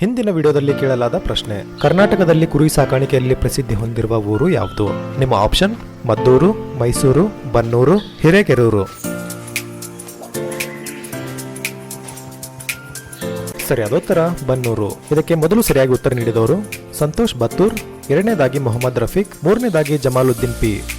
ಹಿಂದಿನ ವಿಡಿಯೋದಲ್ಲಿ ಕೇಳಲಾದ ಪ್ರಶ್ನೆ, ಕರ್ನಾಟಕದಲ್ಲಿ ಕುರಿ ಸಾಕಾಣಿಕೆಯಲ್ಲಿ ಪ್ರಸಿದ್ಧಿ ಹೊಂದಿರುವ ಊರು ಯಾವುದು? ನಿಮ್ಮ ಆಪ್ಷನ್, ಮದ್ದೂರು, ಮೈಸೂರು, ಬನ್ನೂರು, ಹಿರೇಕೆರೂರು. ಸರಿಯಾದ ಉತ್ತರ, ಬನ್ನೂರು. ಇದಕ್ಕೆ ಮೊದಲು ಸರಿಯಾಗಿ ಉತ್ತರ ನೀಡಿದವರು ಸಂತೋಷ್ ಬತ್ತೂರ್, ಎರಡನೇದಾಗಿ ಮೊಹಮ್ಮದ್ ರಫೀಕ್, ಮೂರನೇದಾಗಿ ಜಮಾಲುದ್ದೀನ್ ಪಿ.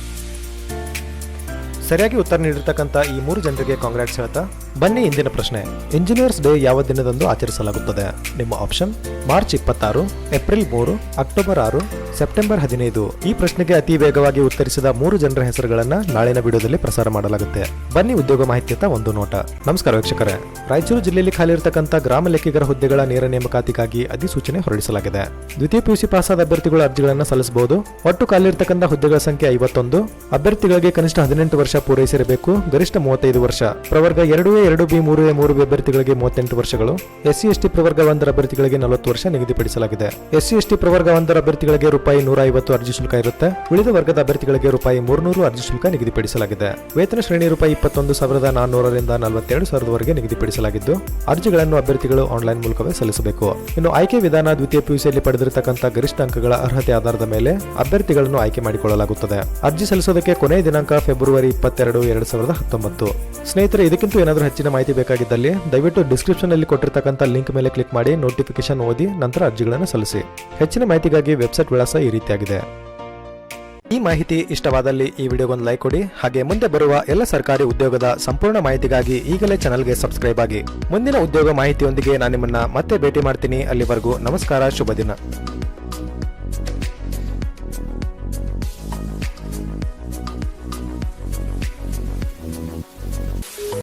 ಸರಿಯಾಗಿ ಉತ್ತರ ನೀಡಿರ್ತಕ್ಕಂಥ ಈ ಮೂರು ಜನರಿಗೆ ಕಾಂಗ್ರೆಟ್ಸ್ ಹೇಳ್ತಾ, ಬನ್ನಿ ಇಂದಿನ ಪ್ರಶ್ನೆ. ಇಂಜಿನಿಯರ್ಸ್ ಡೇ ಯಾವ ದಿನದಂದು ಆಚರಿಸಲಾಗುತ್ತದೆ? ನಿಮ್ಮ ಆಪ್ಷನ್ ಮಾರ್ಚ್ ಇಪ್ಪತ್ತಾರು ಏಪ್ರಿಲ್ ಮೂರು ಅಕ್ಟೋಬರ್ ಆರು ಸೆಪ್ಟೆಂಬರ್ ಹದಿನೈದು. ಈ ಪ್ರಶ್ನೆಗೆ ಅತಿ ವೇಗವಾಗಿ ಉತ್ತರಿಸಿದ ಮೂರು ಜನರ ಹೆಸರುಗಳನ್ನ ನಾಳಿನ ವಿಡಿಯೋದಲ್ಲಿ ಪ್ರಸಾರ ಮಾಡಲಾಗುತ್ತೆ. ಬನ್ನಿ ಉದ್ಯೋಗ ಮಾಹಿತಿಯತ್ತ ಒಂದು ನೋಟ. ನಮಸ್ಕಾರ ವೀಕ್ಷಕರೇ. ರಾಯಚೂರು ಜಿಲ್ಲೆಯಲ್ಲಿ ಖಾಲಿ ಇರತಕ್ಕಂಥ ಗ್ರಾಮ ಲೆಕ್ಕಿಗರ ಹುದ್ದೆಗಳ ನೇರ ನೇಮಕಾತಿಗಾಗಿ ಅಧಿಸೂಚನೆ ಹೊರಡಿಸಲಾಗಿದೆ. ದ್ವಿತೀಯ ಪಿಯುಸಿ ಪಾಸಾದ ಅಭ್ಯರ್ಥಿಗಳು ಅರ್ಜಿಗಳನ್ನು ಸಲ್ಲಿಸಬಹುದು. ಒಟ್ಟು ಖಾಲಿ ಇರತಕ್ಕಂಥ ಹುದ್ದೆಗಳ ಸಂಖ್ಯೆ ಐವತ್ತೊಂದು. ಅಭ್ಯರ್ಥಿಗಳಿಗೆ ಕನಿಷ್ಠ ಹದಿನೆಂಟು ವರ್ಷ ಪೂರೈಸಿರಬೇಕು. ಗರಿಷ್ಠ ಮೂವತ್ತೈದು ವರ್ಷ. ಪ್ರವರ್ಗ ಎರಡು ಎರಡು ಬಿ, ಮೂರು ಎ, ಮೂರು ಬಿ ಅಭ್ಯರ್ಥಿಗಳಿಗೆ ಮೂವತ್ತೆಂಟು ವರ್ಷಗಳು. ಎಸ್ಸಿ ಎಸ್ಟಿ ಪ್ರವರ್ಗ ಒಂದರ ಅಭ್ಯರ್ಥಿಗಳಿಗೆ ನಲವತ್ತು ವರ್ಷ ನಿಗದಿಪಡಿಸಲಾಗಿದೆ. ಎಸ್ಸಿ ಎಸ್ಟಿ ಪ್ರವರ್ಗ ಒಂದರ ಅಭ್ಯರ್ಥಿಗಳಿಗೆ ರೂಪಾಯಿ ನೂರ ಐವತ್ತು ಅರ್ಜಿ ಶುಲ್ಕ ಇರುತ್ತೆ. ಉಳಿದ ವರ್ಗದ ಅಭ್ಯರ್ಥಿಗಳಿಗೆ ರೂಪಾಯಿ ಮೂರ್ನೂರು ಅರ್ಜಿ ಶುಲ್ಕ ನಿಗದಿಪಡಿಸಲಾಗಿದೆ. ವೇತನ ಶ್ರೇಣಿ ರೂಪಾಯಿ ಇಪ್ಪತ್ತೊಂದು ಸಾವಿರದ ನಾನ್ನೂರರಿಂದ ನಲವತ್ತೆರಡು ಸಾವಿರದವರೆಗೆ ನಿಗದಿಪಡಿಸಲಾಗಿದ್ದು, ಅರ್ಜಿಗಳನ್ನು ಅಭ್ಯರ್ಥಿಗಳು ಆನ್ಲೈನ್ ಮೂಲಕವೇ ಸಲ್ಲಿಸಬೇಕು. ಇನ್ನು ಆಯ್ಕೆ ವಿಧಾನ ದ್ವಿತೀಯ ಪಿಯುಸಿಯಲ್ಲಿ ಪಡೆದಿರತಕ್ಕಂಥ ಗರಿಷ್ಠ ಅಂಕಗಳ ಅರ್ಹತೆ ಆಧಾರದ ಮೇಲೆ ಅಭ್ಯರ್ಥಿಗಳನ್ನು ಆಯ್ಕೆ ಮಾಡಿಕೊಳ್ಳಲಾಗುತ್ತದೆ. ಅರ್ಜಿ ಸಲ್ಲಿಸೋದಕ್ಕೆ ಕೊನೆಯ ದಿನಾಂಕ ಫೆಬ್ರವರಿ ಇಪ್ಪತ್ತೆರಡು, ಎರಡು ಸಾವಿರದ ಹತ್ತೊಂಬತ್ತು. ಸ್ನೇಹಿತರೆ ಇದಕ್ಕಿಂತ ಏನಾದರೂ ಹೆಚ್ಚಿನ ಮಾಹಿತಿ ಬೇಕಾಗಿದ್ದಲ್ಲಿ ದಯವಿಟ್ಟು ಡಿಸ್ಕ್ರಿಪ್ಷನ್ ಅಲ್ಲಿ ಕೊಟ್ಟಿರ್ತಕ್ಕಂಥ ಲಿಂಕ್ ಮೇಲೆ ಕ್ಲಿಕ್ ಮಾಡಿ ನೋಟಿಫಿಕೇಶನ್ ಓದಿ ನಂತರ ಅರ್ಜಿಗಳನ್ನು ಸಲ್ಲಿಸಿ. ಹೆಚ್ಚಿನ ಮಾಹಿತಿಗಾಗಿ ವೆಬ್ಸೈಟ್ ವಿಳಾಸ ಈ ರೀತಿಯಾಗಿದೆ. ಈ ಮಾಹಿತಿ ಇಷ್ಟವಾದಲ್ಲಿ ಈ ವಿಡಿಯೋಗೊಂದು ಲೈಕ್ ಕೊಡಿ, ಹಾಗೆ ಮುಂದೆ ಬರುವ ಎಲ್ಲ ಸರ್ಕಾರಿ ಉದ್ಯೋಗದ ಸಂಪೂರ್ಣ ಮಾಹಿತಿಗಾಗಿ ಈಗಲೇ ಚಾನಲ್ಗೆ ಸಬ್ಸ್ಕ್ರೈಬ್ ಆಗಿ. ಮುಂದಿನ ಉದ್ಯೋಗ ಮಾಹಿತಿಯೊಂದಿಗೆ ನಾನು ನಿಮ್ಮನ್ನ ಮತ್ತೆ ಭೇಟಿ ಮಾಡ್ತೀನಿ. ಅಲ್ಲಿವರೆಗೂ ನಮಸ್ಕಾರ, ಶುಭ ದಿನ.